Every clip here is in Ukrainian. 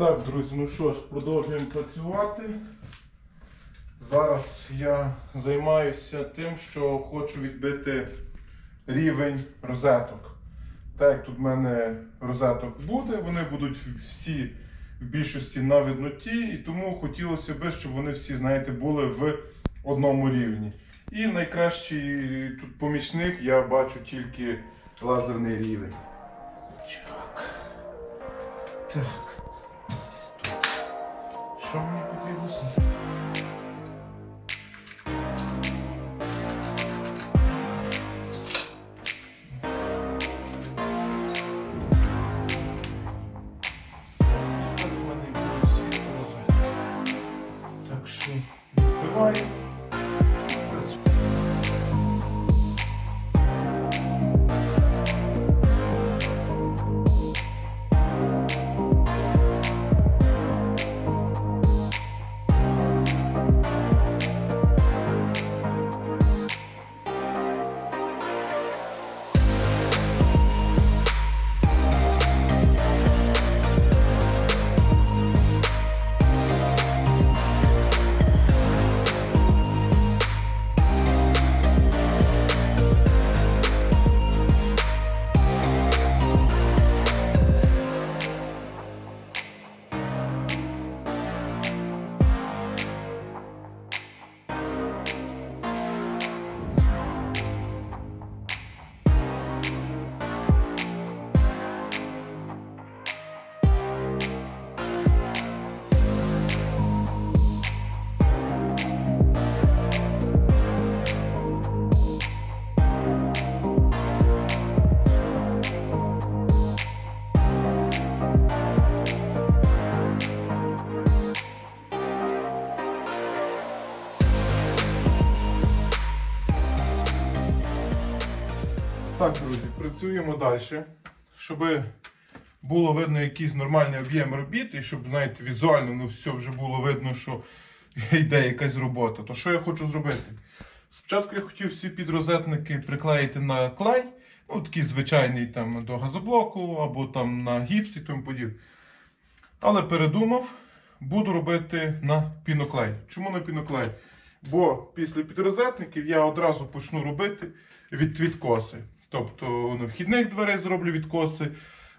Так, друзі, ну що ж, продовжуємо працювати. Зараз я займаюся тим, що хочу відбити рівень розеток. Так як тут в мене розеток буде, вони будуть всі в більшості на видноті, і тому хотілося б, щоб вони всі, знаєте, були в одному рівні. І найкращий тут помічник я бачу тільки лазерний рівень. Чак. Так. Працюємо далі. Щоб було видно якийсь нормальний об'єм робіт, і щоб, знаєте, візуально ну, все вже було видно, що йде якась робота. То що я хочу зробити? Спочатку я хотів всі підрозетники приклеїти на клей, ну такий звичайний там до газоблоку або там на гіпс і тому подібне. Але передумав, буду робити на піноклей. Чому на піноклей? Бо після підрозетників я одразу почну робити від відкоси. Тобто на вхідних дверей зроблю відкоси,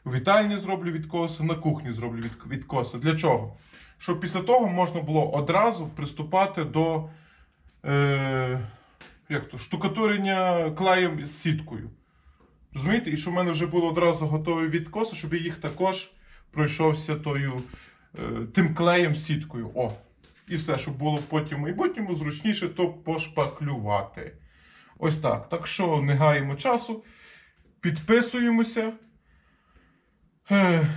у вітальні зроблю відкоси, на кухні зроблю відкоси. Для чого? Щоб після того можна було одразу приступати до е, як то, штукатурення клеєм з сіткою. Розумієте? І щоб в мене вже було одразу готові відкоси, щоб я їх також пройшовся тою, е, тим клеєм з сіткою. О! І все, щоб було потім в майбутньому зручніше то пошпаклювати. Ось так. Так що не гаємо часу, підписуємося, е,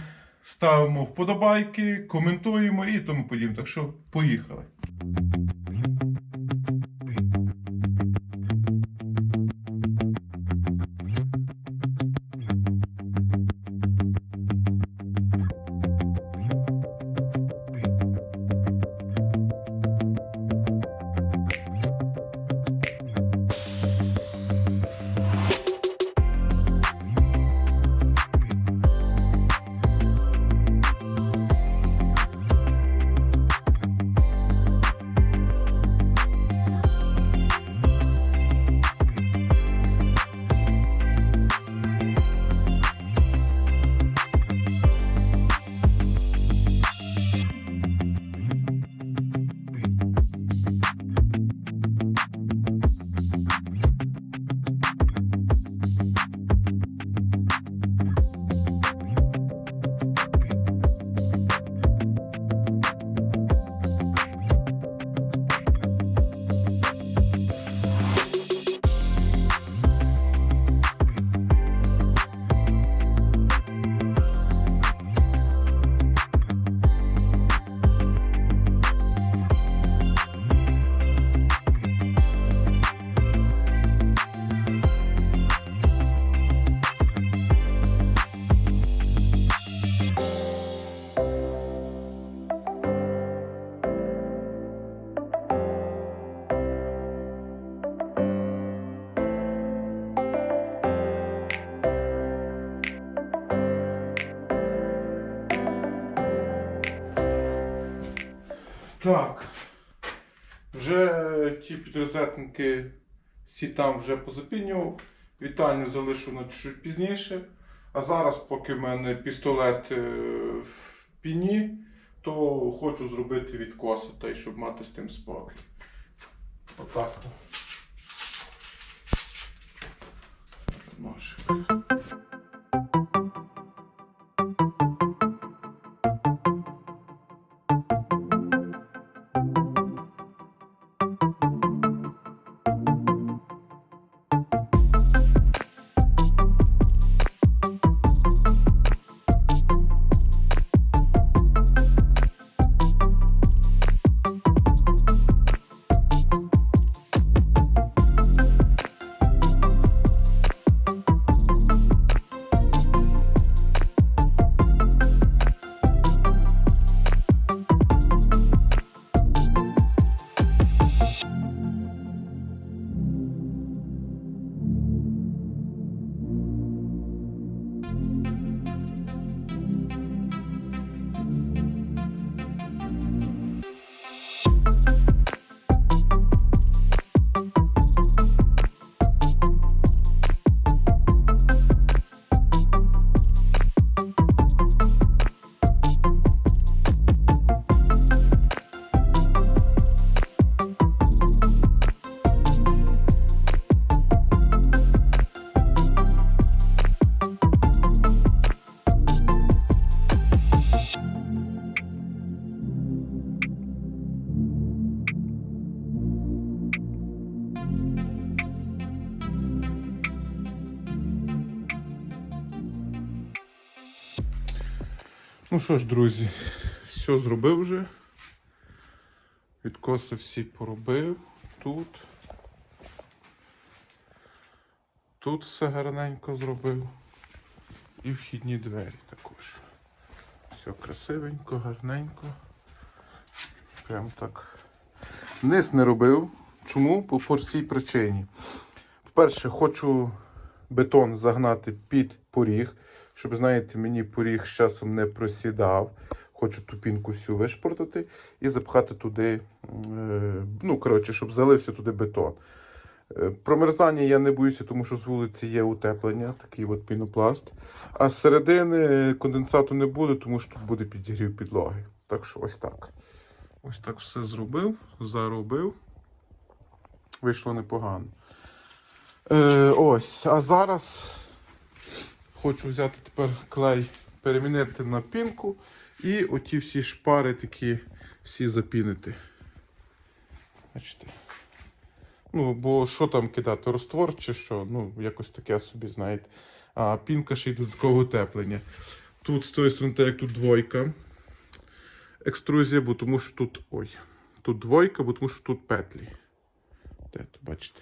ставимо вподобайки, коментуємо і тому подібне. Так що поїхали. Підрозетники всі там вже позапінював. Вітальню залишу на чуть пізніше. А зараз, поки в мене пістолет е, в піні, то хочу зробити відкоси, та й щоб мати з тим спокій. Отак то. Може. Що ж, друзі, все зробив вже. Відкоси всі поробив. Тут. Тут все гарненько зробив. І вхідні двері також. Все красивенько, гарненько. Прям так. Низ не робив. Чому? По по цій причині. По-перше, хочу бетон загнати під поріг, щоб, знаєте, мені поріг з часом не просідав. Хочу ту пінку всю вишпортати і запхати туди, е, ну, коротше, щоб залився туди бетон. Е, Промерзання я не боюся, тому що з вулиці є утеплення, такий от пінопласт. А з середини конденсату не буде, тому що тут буде підігрів підлоги. Так що ось так. Ось так все зробив, заробив. Вийшло непогано. Е, ось, а зараз хочу взяти тепер клей, перемінити на пінку і оті всі шпари такі всі запінити. Бачите? Ну, бо що там кидати? Роствор чи що? Ну, якось таке собі, знаєте. А пінка ще й додаткове утеплення. Тут з цієї сторони, так як тут двойка. Екструзія, бо тому що тут. Ой. Тут двойка, бо тому що тут петлі. Де то, бачите?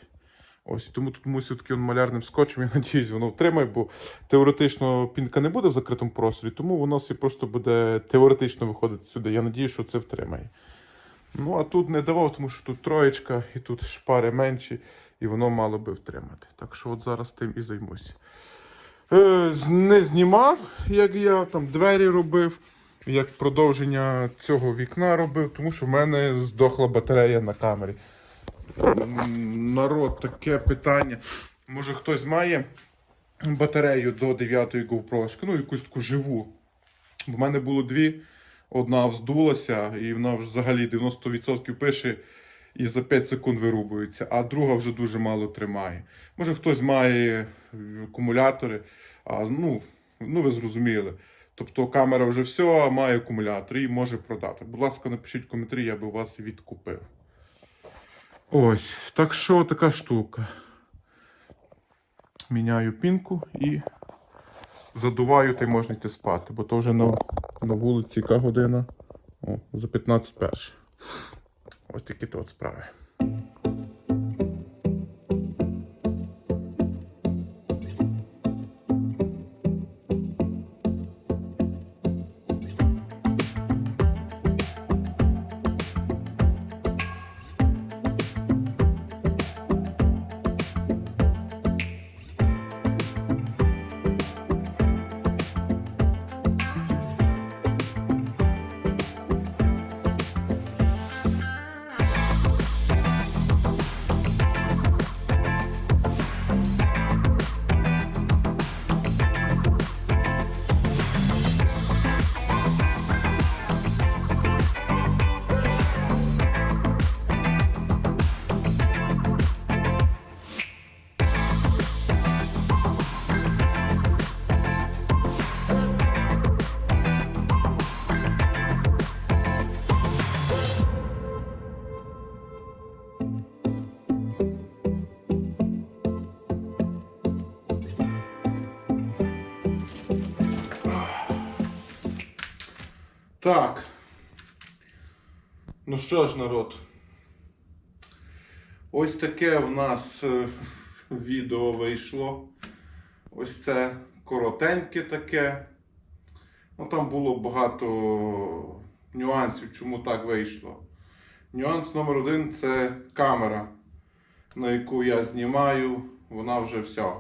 Ось, тому тут мусив таким малярним скотчем, я надіюсь, воно втримає, бо теоретично пінка не буде в закритому просторі, тому воно просто буде теоретично виходити сюди. Я надію, що це втримає. Ну, а тут не давав, тому що тут троєчка, і тут шпари менші, і воно мало би втримати. Так що от зараз тим і займуся. Е, не знімав, як я там двері робив, як продовження цього вікна робив, тому що в мене здохла батарея на камері. Народ, таке питання. Може хтось має батарею до 9-ї GoPro, ну якусь таку живу. В мене було дві. Одна вздулася, і вона взагалі 90% пише і за 5 секунд вирубується, а друга вже дуже мало тримає. Може хтось має е, акумулятори, а ну, ну ви зрозуміли. Тобто камера вже все, а має акумулятор і може продати. Будь ласка, напишіть коментарі, я би вас відкупив. Ось, так що така штука. Міняю пінку і задуваю, та й можна йти спати, бо то вже на, на вулиці яка година? О, за 15 перш. Ось такі то от справи. Так. Ну що ж, народ. Ось таке в нас е, відео вийшло. Ось це коротеньке таке. Ну, там було багато нюансів, чому так вийшло. Нюанс номер один це камера, на яку я знімаю. Вона вже вся.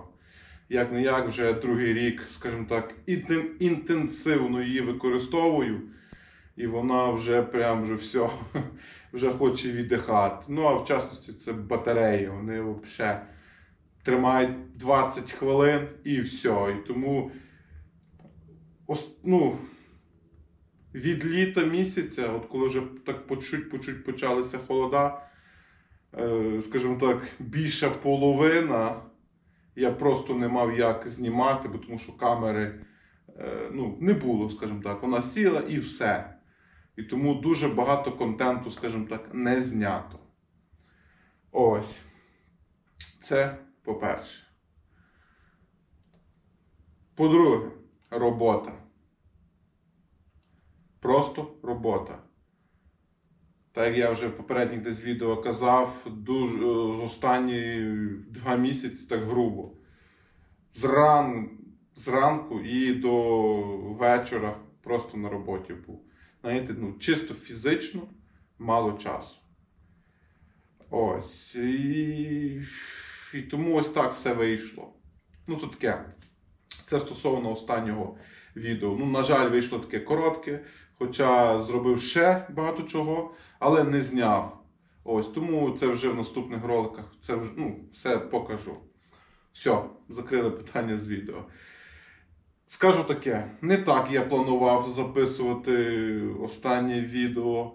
Як не як, вже другий рік, скажімо так, інтенсивно її використовую. І вона вже прям вже все, вже хоче віддихати. Ну, а в частності це батареї. Вони взагалі тримають 20 хвилин і все. І тому ну, від літа місяця, от коли вже так по чуть по чуть почалися холода, е, скажімо так, більша половина я просто не мав як знімати, бо тому що камери е, ну, не було, скажімо так. Вона сіла і все. І тому дуже багато контенту, скажімо так, не знято. Ось. Це по-перше. По-друге, робота. Просто робота. Так як я вже в попередніх десь відео казав, дуже, е, з останні два місяці так грубо. Зран, зранку і до вечора просто на роботі був. Знаєте, ну, чисто фізично мало часу. Ось. І, і тому ось так все вийшло. Ну, це таке. Це стосовно останнього відео. Ну, на жаль, вийшло таке коротке, хоча зробив ще багато чого, але не зняв. Ось, тому це вже в наступних роликах це вже, ну, все покажу. Все, закрили питання з відео. Скажу таке, не так я планував записувати останнє відео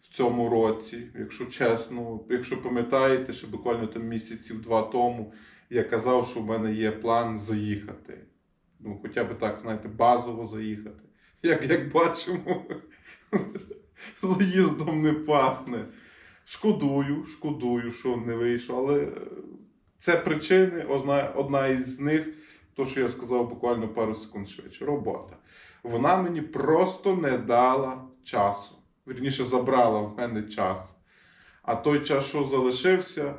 в цьому році, якщо чесно. Якщо пам'ятаєте, ще буквально там місяців два тому я казав, що в мене є план заїхати. Ну, хоча б так, знаєте, базово заїхати. Як, як бачимо, заїздом не пахне. Шкодую, шкодую, що не вийшло, але це причини, одна, одна із них, то, що я сказав буквально пару секунд швидше. Робота. Вона мені просто не дала часу. Вірніше, забрала в мене час. А той час, що залишився,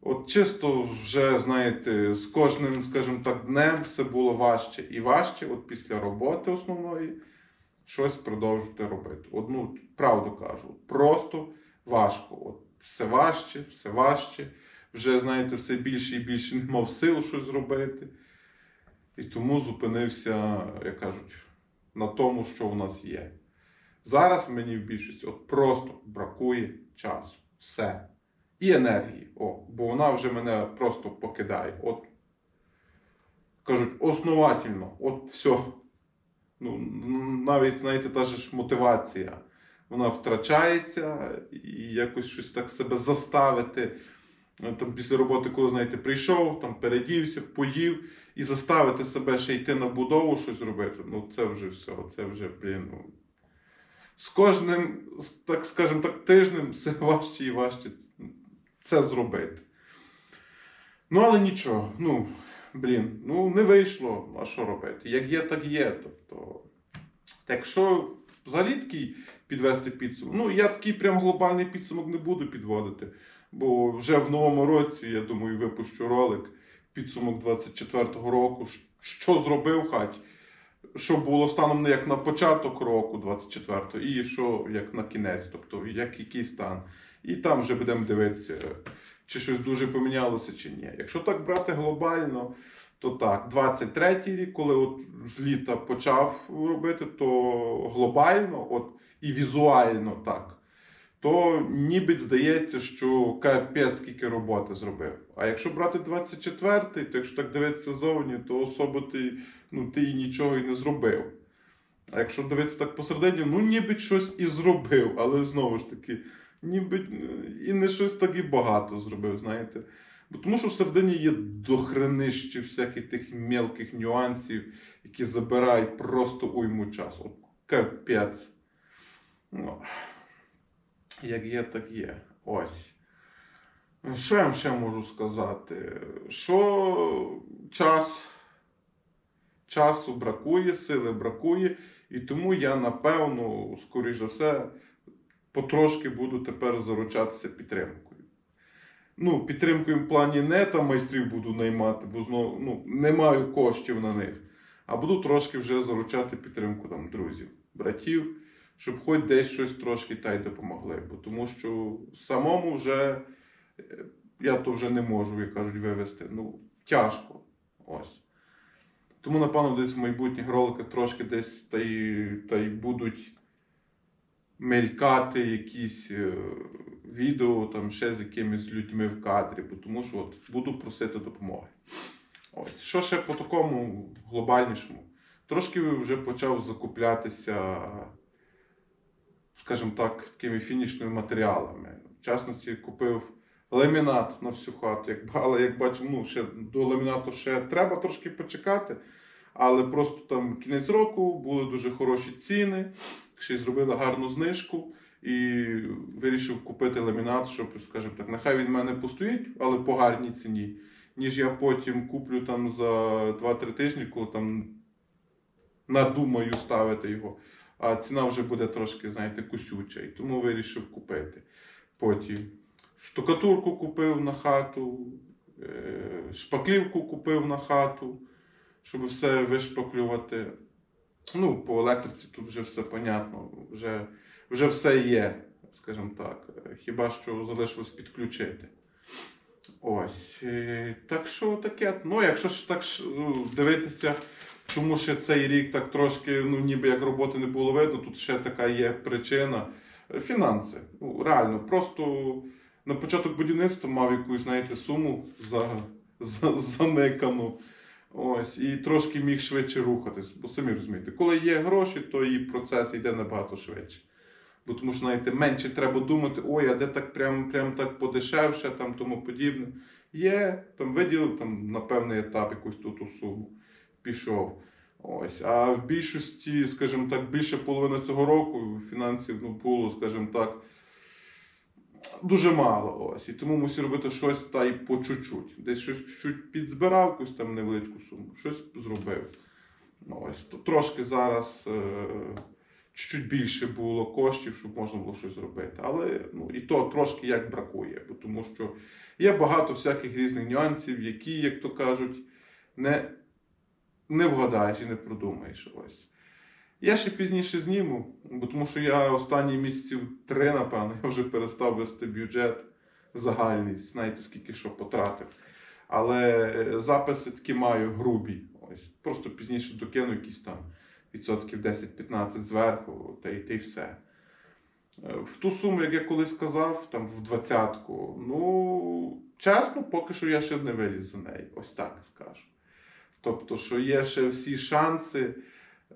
от чисто вже, знаєте, з кожним, скажімо так, днем все було важче і важче, от після роботи основної, щось продовжувати робити. Одну правду кажу, просто важко. От все важче, все важче. Вже, знаєте, все більше і більше не мав сил щось зробити. І тому зупинився, як кажуть, на тому, що в нас є. Зараз мені в більшості от просто бракує часу. Все. І енергії. О, бо вона вже мене просто покидає. От кажуть, основательно, от все. Ну, навіть, знаєте, та ж мотивація. Вона втрачається і якось щось так себе заставити. Там після роботи, коли знаєте, прийшов, там передівся, поїв і заставити себе ще йти на будову щось робити. Ну це вже все. Це вже, блін. Ну, з кожним, так скажімо так, тижнем все важче і важче це зробити. Ну, але нічого, ну, блін, ну не вийшло, а що робити? Як є, так є. Тобто, якщо взагалі такий підвести підсумок, ну я такий прям глобальний підсумок не буду підводити. Бо вже в новому році, я думаю, випущу ролик підсумок 24-го року, що зробив в хаті, що було станом як на початок року 24-го, і що як на кінець, тобто як який стан. І там вже будемо дивитися, чи щось дуже помінялося, чи ні. Якщо так брати глобально, то так, 23-й рік, коли от з літа почав робити, то глобально от, і візуально так то ніби здається, що капець скільки роботи зробив. А якщо брати 24-й, то якщо так дивитися зовні, то особо ти, ну, ти і нічого і не зробив. А якщо дивитися так посередині, ну ніби щось і зробив, але знову ж таки, ніби і не щось так і багато зробив, знаєте. Бо тому що всередині є дохренище всяких тих мелких нюансів, які забирають просто уйму часу. Капець. Ну. Як є, так є. Ось. Що я ще можу сказати? Що час, часу бракує, сили бракує, І тому я, напевно, скоріш за все, потрошки буду тепер заручатися підтримкою. Ну, підтримкою в плані не там майстрів буду наймати, бо знову ну, не маю коштів на них. А буду трошки вже заручати підтримку там, друзів, братів, щоб хоч десь щось трошки та й допомогли. Бо тому що самому вже е, я то вже не можу, як кажуть, вивести. Ну, тяжко. Ось. Тому, напевно, десь в майбутніх роликах трошки десь та й, та й будуть мелькати якісь е, відео там ще з якимись людьми в кадрі, бо тому що от буду просити допомоги. Ось. Що ще по такому глобальнішому? Трошки вже почав закуплятися, скажімо так, такими фінішними матеріалами. В частності купив ламінат на всю хату. Як, але як бачимо, ну, ще до ламінату ще треба трошки почекати. Але просто там кінець року були дуже хороші ціни, ще й зробили гарну знижку і вирішив купити ламінат, щоб, скажімо так, нехай він в мене постоїть, але по гарній ціні. Ніж я потім куплю там за 2-3 тижні, коли там надумаю ставити його. А ціна вже буде трошки, знаєте, кусюча. І тому вирішив купити. Потім штукатурку купив на хату, е, шпаклівку купив на хату, щоб все вишпаклювати. Ну, по електриці тут вже все понятно, вже, вже все є, скажімо так. Хіба що залишилось підключити. Ось. е, Так що таке. Ну, якщо ж так ну, дивитися, чому ще цей рік так трошки, ну ніби як роботи не було видно, тут ще така є причина. Е, Фінанси. Ну, реально, просто на початок будівництва мав якусь, знаєте, суму за, за, заникану. Ось, і трошки міг швидше рухатись, бо самі розумієте, коли є гроші, то і процес йде набагато швидше. Бо тому що, знаєте, менше треба думати, ой, а де так прям, прям так подешевше, там тому подібне. Є, там виділив там, на певний етап якусь ту, суму, пішов. Ось. А в більшості, скажімо так, більше половини цього року фінансів ну, було, скажімо так, дуже мало. Ось. І тому мусив робити щось та й по чуть-чуть. Десь щось чуть-чуть підзбирав, якусь там невеличку суму, щось зробив. Ось. То трошки зараз е- чуть-чуть більше було коштів, щоб можна було щось зробити. Але ну, і то трошки як бракує, бо тому що є багато всяких різних нюансів, які, як то кажуть, не, не вгадаєш і не продумаєш. Ось. Я ще пізніше зніму, бо тому що я останні місяців три, напевно, я вже перестав вести бюджет загальний, знаєте, скільки що потратив. Але е, записи такі маю грубі. Ось. Просто пізніше докину якісь там відсотків 10-15 зверху, та й, та й все. Е, В ту суму, як я колись сказав, там в двадцятку, ну, чесно, поки що я ще не виліз за неї. Ось так скажу. Тобто, що є ще всі шанси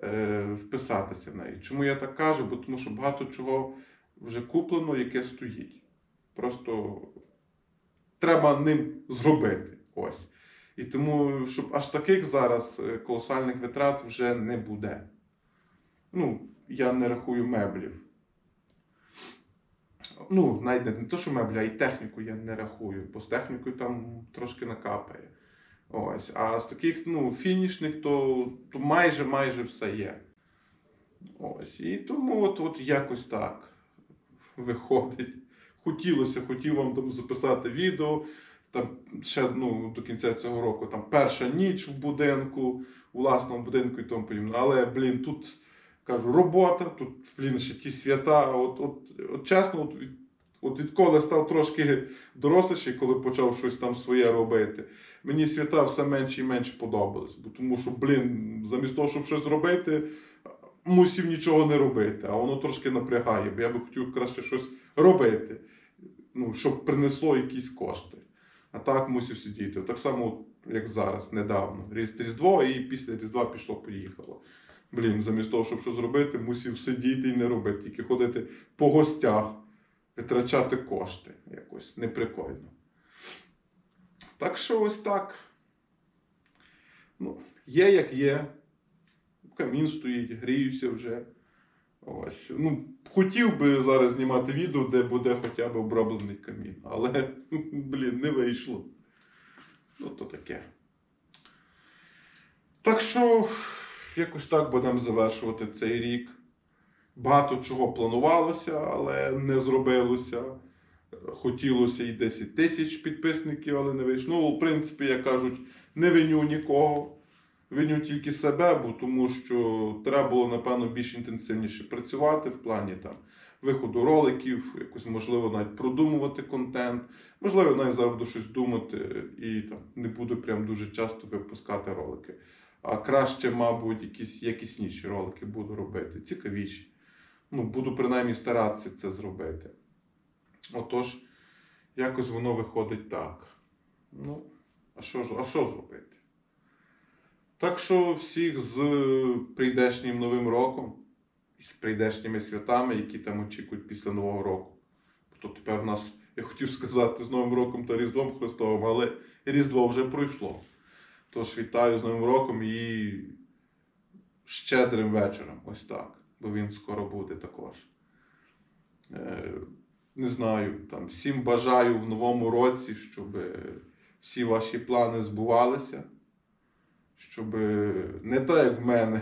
е, вписатися в неї. Чому я так кажу? Бо тому що багато чого вже куплено, яке стоїть. Просто треба ним зробити. Ось. І тому, щоб аж таких зараз е, колосальних витрат вже не буде. Ну, я не рахую меблів. Ну, навіть не те, що меблі, а й техніку я не рахую, бо з технікою там трошки накапає. Ось. А з таких ну, фінішних, то, то майже майже все є. Ось. І тому от, от якось так виходить. Хотілося, хотів вам там записати відео. Там ще ну, до кінця цього року там перша ніч в будинку, у власному будинку і тому подібне. Але, блін, тут кажу, робота, тут, блін, ще ті свята. От, от, от чесно, от, от відколи став трошки доросліший, коли почав щось там своє робити, мені свята все менше і менше подобались. Бо тому що, блін, замість того, щоб щось робити, мусів нічого не робити, а воно трошки напрягає, бо я би хотів краще щось робити, ну, щоб принесло якісь кошти. А так мусив сидіти. Так само, як зараз, недавно. Різ- Різдво і після Різдва пішло-поїхало. Блін, замість того, щоб щось зробити, мусив сидіти і не робити, тільки ходити по гостях, витрачати кошти. Якось неприкольно. Так що ось так. Ну, є як є. Камін стоїть, гріюся вже. Ось. Ну, хотів би зараз знімати відео, де буде хоча б оброблений камін, але, блін, не вийшло. Ну, то таке. Так що, якось так будемо завершувати цей рік. Багато чого планувалося, але не зробилося. Хотілося і 10 тисяч підписників, але не вийшло. Ну, в принципі, як кажуть, не виню нікого. Виню тільки себе, бо тому що треба було, напевно, більш інтенсивніше працювати в плані там виходу роликів, якось можливо навіть продумувати контент. Можливо, навіть буду щось думати і там не буду прям дуже часто випускати ролики. А краще, мабуть, якісь якісніші ролики буду робити, цікавіші. Ну, буду принаймні старатися це зробити. Отож, якось воно виходить так. Ну, а що, а що зробити? Так що всіх з прийдешнім Новим роком і з прийдешніми святами, які там очікують після Нового року. То тепер у нас, я хотів сказати, з Новим роком та Різдвом Христовим, але Різдво вже пройшло. Тож вітаю з Новим роком і щедрим вечором. Ось так. Бо він скоро буде також. Е, не знаю, там, всім бажаю в новому році, щоб всі ваші плани збувалися. Щоб не так, як в мене,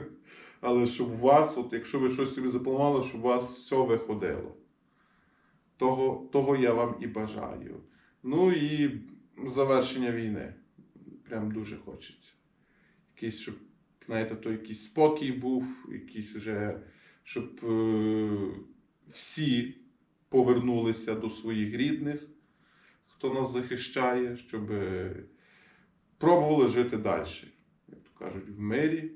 але щоб у вас, от якщо ви щось собі запланували, щоб у вас все виходило. Того, того я вам і бажаю. Ну і завершення війни. Прям дуже хочеться. Якийсь, щоб, знаєте, то якийсь спокій був, якийсь вже, щоб е, всі повернулися до своїх рідних, хто нас захищає, щоб е, пробували жити далі. Як то кажуть, в мирі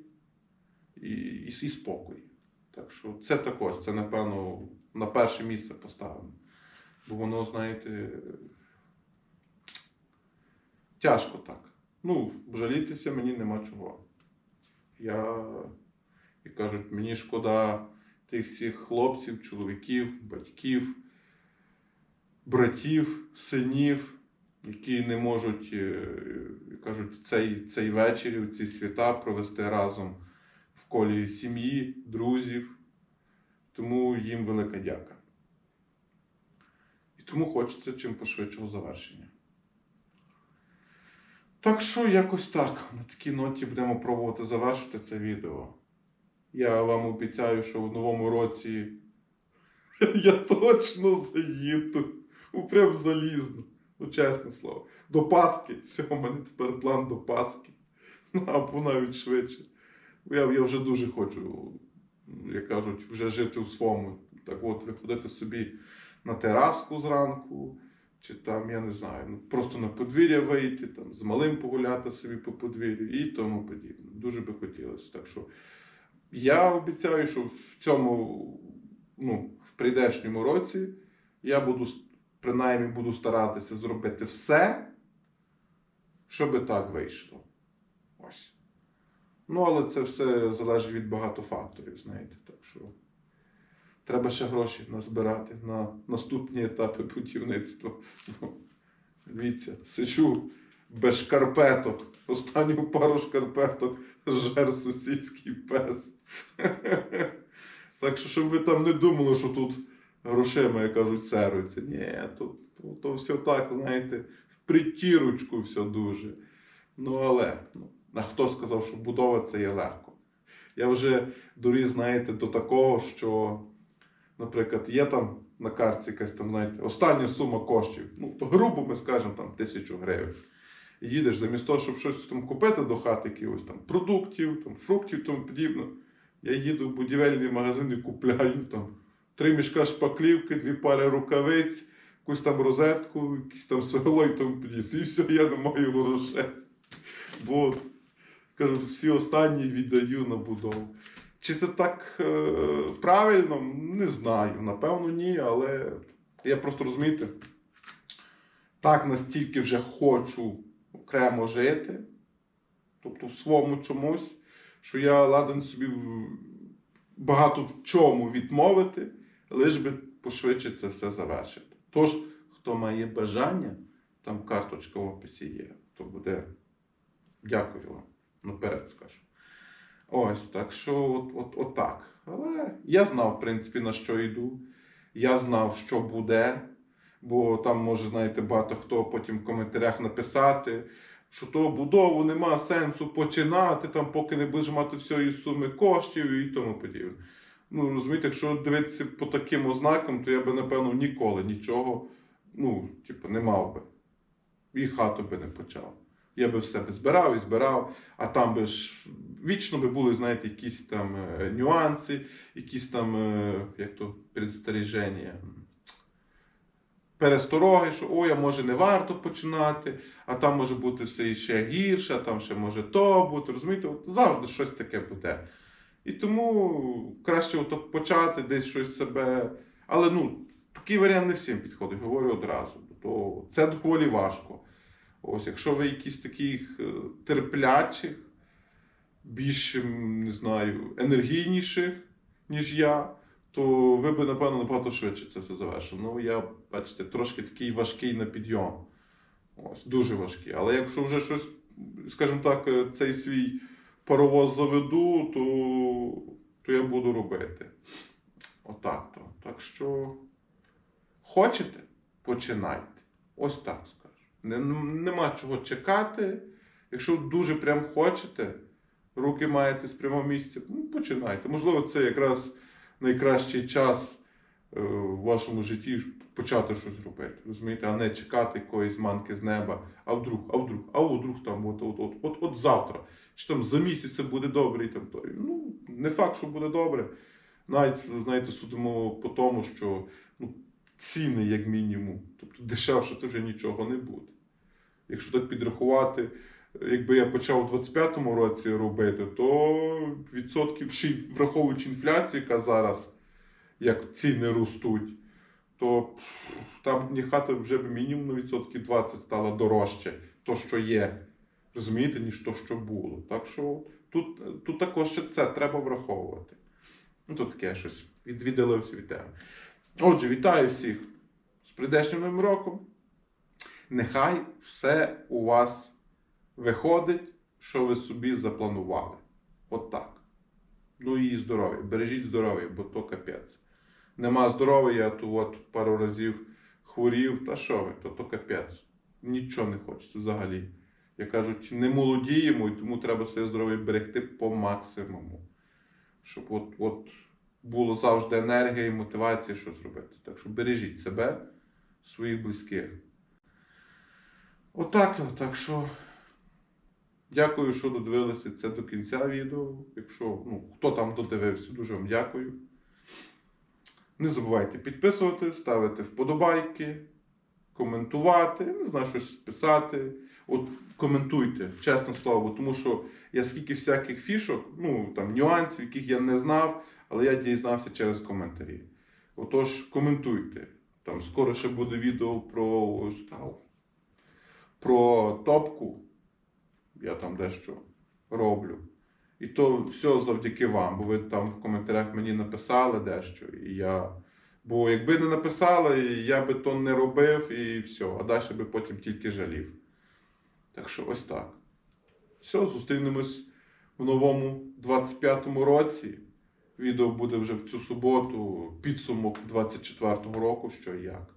і, і, і спокої. Так що це також, це, напевно, на перше місце поставимо. Бо воно, знаєте, тяжко так. Ну, жалітися мені нема чого. Я, як кажуть, мені шкода тих всіх хлопців, чоловіків, батьків, братів, синів, які не можуть, е, як кажуть, цей, цей вечір, ці свята провести разом в колі сім'ї, друзів. Тому їм велика дяка. І тому хочеться чим пошвидшого завершення. Так що якось так. На такій ноті будемо пробувати завершити це відео. Я вам обіцяю, що в новому році я точно заїду. Ну, прям залізно. Ну, чесне слово. До Пасхи. Все, у мене тепер план до Пасхи. Ну, або навіть швидше. Я, я вже дуже хочу, як кажуть, вже жити у своєму. Так от, виходити собі на тераску зранку, чи там, я не знаю, ну, просто на подвір'я вийти, там, з малим погуляти собі по подвір'ю і тому подібне. Дуже би хотілося. Так що я обіцяю, що в цьому, ну, в прийдешньому році я буду принаймні буду старатися зробити все, щоб так вийшло. Ось. Ну, але це все залежить від багато факторів, знаєте. Так що треба ще гроші назбирати на наступні етапи будівництва. Ну, Дивіться, сичу без шкарпеток. Останню пару шкарпеток жер сусідський пес. Так що, щоб ви там не думали, що тут грошима, як кажуть, церується. Ні, то, то, то все так, знаєте, в притірочку все дуже. Ну, але, ну, а хто сказав, що будова це є легко? Я вже доріс, знаєте, до такого, що, наприклад, є там на картці якась там, знаєте, остання сума коштів. Ну, грубо ми скажемо, там тисячу гривень. Їдеш замість того, щоб щось там купити до хати, якихось там продуктів, там, фруктів тому подібне. Я їду в будівельний магазин і купляю там три мішка шпаклівки, дві пари рукавиць, якусь там розетку, якісь там сверло і тому подібне. І все, я не маю грошей. Бо, кажу, всі останні віддаю на будову. Чи це так е, правильно? Не знаю. Напевно, ні, але я просто розумієте, так настільки вже хочу окремо жити, тобто в своєму чомусь, що я ладен собі багато в чому відмовити, лиш би пошвидше це все завершити. Тож, хто має бажання, там карточка в описі є, то буде дякую вам. Наперед скажу. Ось, так що от, от, от так. Але я знав, в принципі, на що йду. Я знав, що буде. Бо там може, знаєте, багато хто потім в коментарях написати. що то будову нема сенсу починати, там, поки не будеш мати всієї суми коштів і тому подібне. Ну, розумієте, якщо дивитися по таким ознакам, то я би, напевно, ніколи нічого, ну, типу, не мав би. І хату би не почав. Я би все би збирав і збирав, а там би ж вічно би були, знаєте, якісь там е, нюанси, якісь там, е, як то, предстереження, перестороги, що ой, а може не варто починати, а там може бути все ще гірше, а там ще може то бути. Розумієте, от завжди щось таке буде. І тому краще от почати десь щось себе. Але ну, такий варіант не всім підходить, говорю одразу. То це доволі важко. Ось, якщо ви якісь таких е, терплячих, більш, не знаю, енергійніших, ніж я, то ви би, напевно, набагато швидше це все завершили. Ну, я, бачите, трошки такий важкий на підйом. Ось, дуже важкий. Але якщо вже щось, скажімо так, е, цей свій паровоз заведу, то, то я буду робити. Отак то. Так що хочете, починайте. Ось так нема чого чекати. Якщо дуже прям хочете, руки маєте з прямого місця, ну починайте. Можливо, це якраз найкращий час е, в вашому житті почати щось робити. Розумієте, а не чекати якоїсь манки з неба, а вдруг, а вдруг, а вдруг там, от, от, от, от, от завтра. Чи там за місяць це буде добре і там то. Ну, не факт, що буде добре. Навіть, знаєте, судимо по тому, що ну, ціни, як мінімум, тобто дешевше то вже нічого не буде. Якщо так підрахувати, якби я почав у 25-му році робити, то відсотків, ще й враховуючи інфляцію, яка зараз, як ціни ростуть, то там ні хата вже б мінімум на відсотків 20 стала дорожче, то, що є. Розумієте, ніж то, що було. Так що тут, тут також ще це треба враховувати. Ну, тут таке щось від, віддалився від теми. Отже, вітаю всіх з прийдешнім новим роком. Нехай все у вас виходить, що ви собі запланували. От так. Ну і здоров'я. Бережіть здоров'я, бо то капець. Нема здоров'я, то от пару разів хворів, та що ви, то то капець. Нічого не хочеться взагалі. Як кажуть, не молодіємо, і тому треба своє здоров'я берегти по максимуму. Щоб от, от було завжди енергія і мотивація щось робити. Так що бережіть себе, своїх близьких. Отак. Так що дякую, що додивилися це до кінця відео. Якщо ну, хто там додивився, дуже вам дякую. Не забувайте підписувати, ставити вподобайки, коментувати, не знаю, щось писати. От коментуйте, чесне слово, тому що я скільки всяких фішок, ну там нюансів, яких я не знав, але я дізнався через коментарі. Отож, коментуйте. Там скоро ще буде відео про, про топку. Я там дещо роблю. І то все завдяки вам, бо ви там в коментарях мені написали дещо. І я... Бо якби не написали, я би то не робив і все, а далі би потім тільки жалів. Так що ось так. Все, зустрінемось в новому 25-му році. Відео буде вже в цю суботу, підсумок 24-го року, що і як.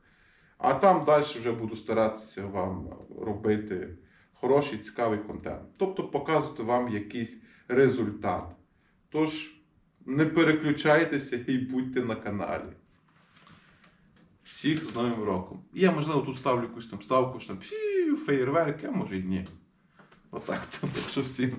А там далі вже буду старатися вам робити хороший, цікавий контент. Тобто показувати вам якийсь результат. Тож, не переключайтеся і будьте на каналі. Всіх з Новим роком. Я, можливо, тут ставлю якусь там ставку, що там фі, феєрверки, а може і ні. Отак, то, так що всім